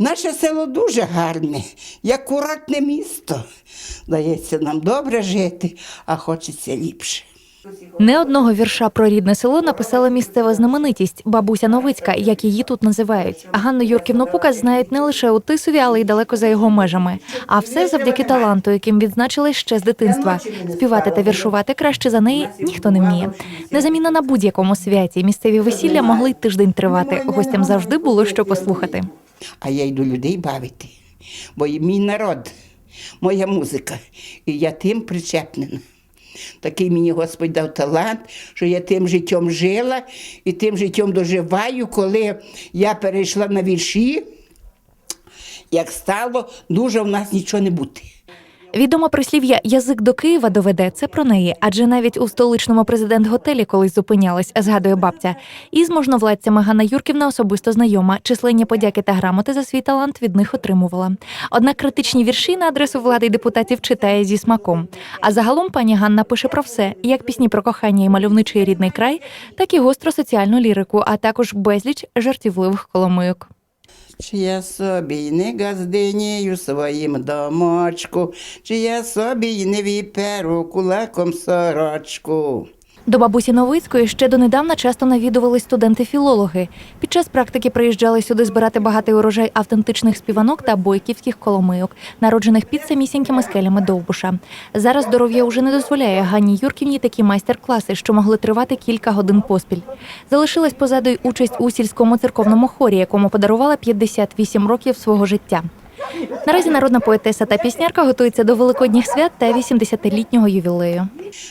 Наше село дуже гарне, як курортне місто. Здається, нам добре жити, а хочеться ліпше. Не одного вірша про рідне село написала місцева знаменитість бабуся Новицька, як її тут називають. Ганну Юрківну Пукас знають не лише у Тисові, але й далеко за його межами. А все завдяки таланту, яким відзначились ще з дитинства. Співати та віршувати краще за неї ніхто не вміє. Незамінна на будь-якому святі. Місцеві весілля могли тиждень тривати. Гостям завжди було що послухати. А я йду людей бавити, бо мій народ, моя музика, і я тим причепнена. Такий мені Господь дав талант, що я тим життям жила і тим життям доживаю, коли я перейшла на вірші, як стало дуже в нас нічого не бути. Відоме прислів'я Язик до Києва доведе це про неї, адже навіть у столичному президент-готелі колись зупинялась, згадує бабця. І з можновладцями Ганна Юрківна особисто знайома. Численні подяки та грамоти за свій талант від них отримувала. Однак критичні вірші на адресу влади й депутатів читає зі смаком. А загалом пані Ганна пише про все: як пісні про кохання і мальовничий рідний край, так і гостро соціальну лірику, а також безліч жартівливих коломийок. Чи я собі не газдинію своїм домочку, чи я собі не віперу кулаком сорочку. До бабусі Новицької ще донедавна часто навідувались студенти-філологи. Під час практики приїжджали сюди збирати багатий урожай автентичних співанок та бойківських коломийок, народжених під самісінькими скелями Довбуша. Зараз здоров'я уже не дозволяє Ганні Юрківні такі майстер-класи, що могли тривати кілька годин поспіль. Залишилась позаду й участь у сільському церковному хорі, якому подарувала 58 років свого життя. Наразі народна поетеса та піснярка готується до великодніх свят та 80-літнього ювілею.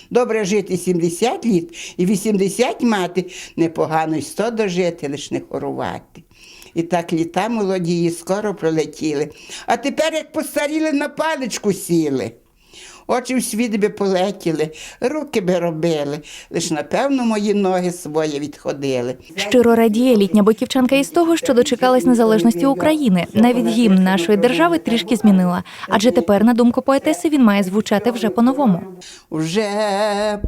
Добре жити 70 літ і 80 мати, непогано й 100 дожити, лиш не хорувати. І так літа молодії скоро пролетіли. А тепер, як постаріли, на паличку сіли. Очі в світ би полетіли, руки би робили, лиш напевно мої ноги свої відходили. Щиро радіє літня бойківчанка із того, що дочекалась незалежності України. Навіть гімн нашої держави трішки змінила. Адже тепер, на думку поетеси, він має звучати вже по-новому. Вже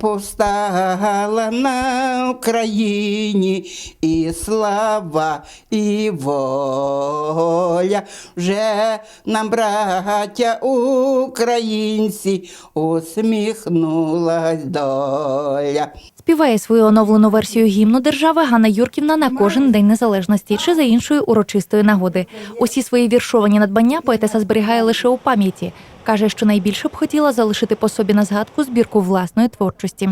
повстала на Україні і слава, і воля. Вже нам, браття українці, усміхнулась доля. Співає свою оновлену версію гімну держави Ганна Юрківна на кожен день незалежності чи за іншої урочистої нагоди. Усі свої віршовані надбання поетеса зберігає лише у пам'яті. каже, що найбільше б хотіла залишити по собі на згадку збірку власної творчості.